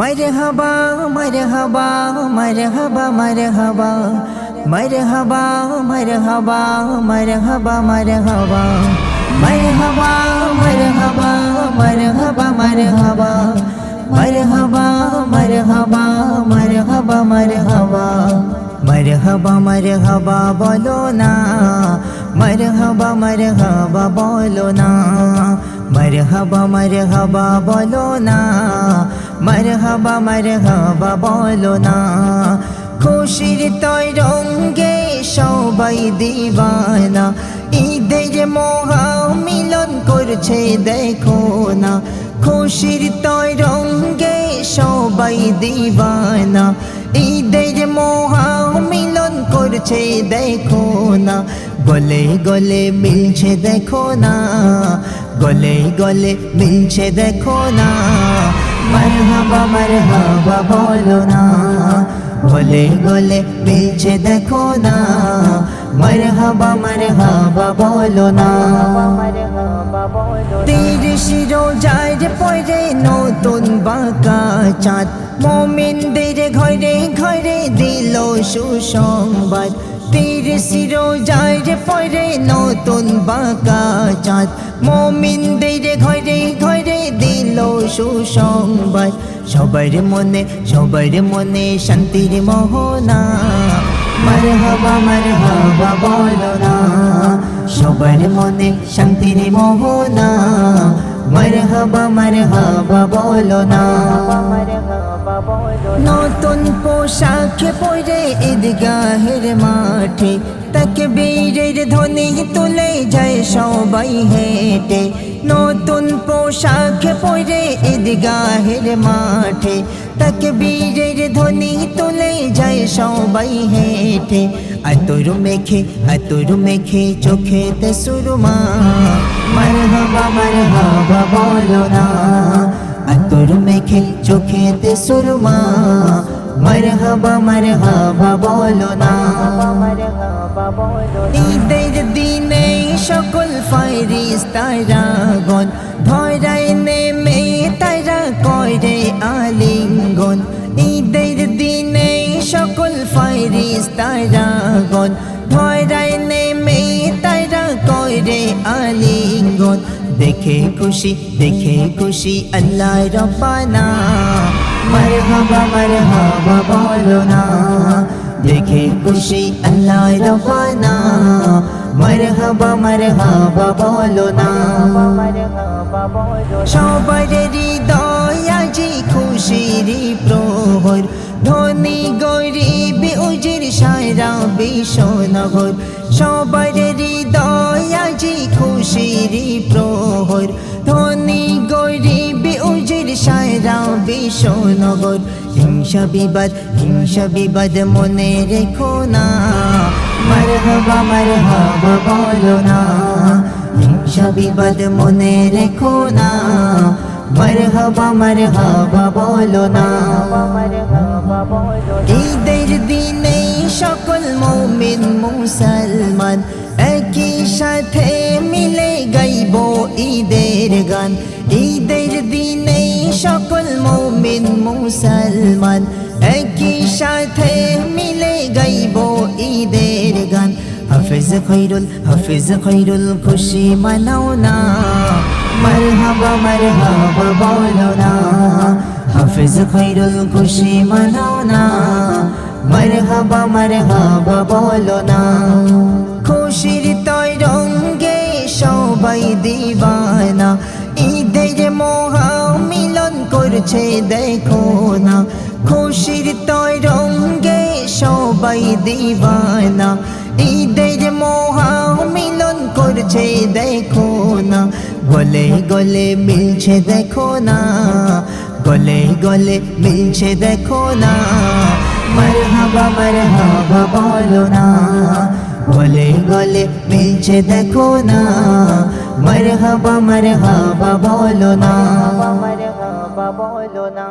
মরহবা মরহবা মরহবা মরহবা মরহবা মরহবা মরহবা মরহবা মরহবা মরহবা মরহবা মরহবা মরহবা মরহবা মরহবা মরহবা মরহবা মরহবা বলো না মরহবা মরহবা বলো না মরহবা মরহবা বলো না মরহবা মরহবা বলো না। খুশির তৈ রঙ্গে সবাই দিবানা। ঈদের মহা মিলন করছে দেখো না। খুশির তৈ রঙ্গে সবাই দিবানা। ঈদের মহা মিলন করছে দেখো না। গলে গলে মিলছে দেখো না। গলে গলে মিলছে দেখো না। মারহাবা মারহাবা বলো না বলে বলে মিলছে দেখো না মারহাবা মারহাবা বলো না তীর শিরো যায় পরে নতুন বাঁকা চাঁদ। মোমিনদের ঘরে ঘরে দিল সুসংবাদ। তীর শিরো যায় পরে নতুন বাঁকা চাঁদ। মোমিনদের ঘরে ঘরে দিল সুসংবাদ। সবার মনে সবার মনে শান্তির মোহনা। মারহাবা মারহাবা বলো না। সবার মনে শান্তির মোহনা। মারহাবা মারহাবা বলো না। নতুন পোশাক পরে ঈদগাহের মাঠে তাকে বীরের ধ্বনি তুলে যায় সবাই হেঁটে। নতুন পোশাক পরে ঈদগাহের মাঠে তাকে বীরের ধ্বনি তুলে যায় সবাই হেঁটে। আতর মেখে আতর মেখে চোখেতে সুরমা। মারহাবা মারহাবা বলো না আতর মেখে চোখেতে বলো না ঈদের দিনে সকল ফাইরিস তারাগন ধরাই নেমে তারা করে আলিঙ্গন ঈদের দিনে সকল ফাইরিস ধরাই তারা করে আলিঙ্গন। দেখে খুশি দেখে খুশি আল্লাহ রব্বানা। মারহাবা মারহাবা বলো না। দেখে খুশি আল্লাহ রব্বানা। মারহাবা মারহাবা বলো না। সবার হৃদয় আজি খুশির প্রহর। ধনী গরিব উজির সারা বিশ্বনগর সবার প্রহর ধনী গরিব উজির সারা বিশ্বনগর। হিংসা বিবাদ হিংসা বিবাদ মনে রেখো না। মারহাবা মারহাবা বলো না। হিংসা বিবাদ মনে রেখো না। মারহাবা মারহাবা বলো না। ঈদের দিনে সকল মৌমিন মুসলমান সাথে মিলে গাইব ঈদের গান। ঈদের দিনে সকল মৌমিন মুসলমান একই সাথে মিলে গাইব ঈদের গান। হাফিজ খৈরুল হাফিজ খৈরুল খুশি মানাও না। মারহাবা মারহাবা বলো না। হাফিজ খৈরুল খুশি মানাও না। মারহাবা মারহাবা বলো না। খুশির সবাই দিবানা। ঈদের মহা মিলন করছে, দেখো না। খুশির তৈ রঙ্গে সবাই দিবানা। ঈদের মহা মিলন করছে, দেখো না। গলে গলে মিলছে, দেখো না। গলে গলে মিলছে, দেখো না। মারহাবা মারহাবা বলো না। গলে গলে মিলছে দেখো না। মারহাবা মারহাবা বলো না। মারহাবা বলো না।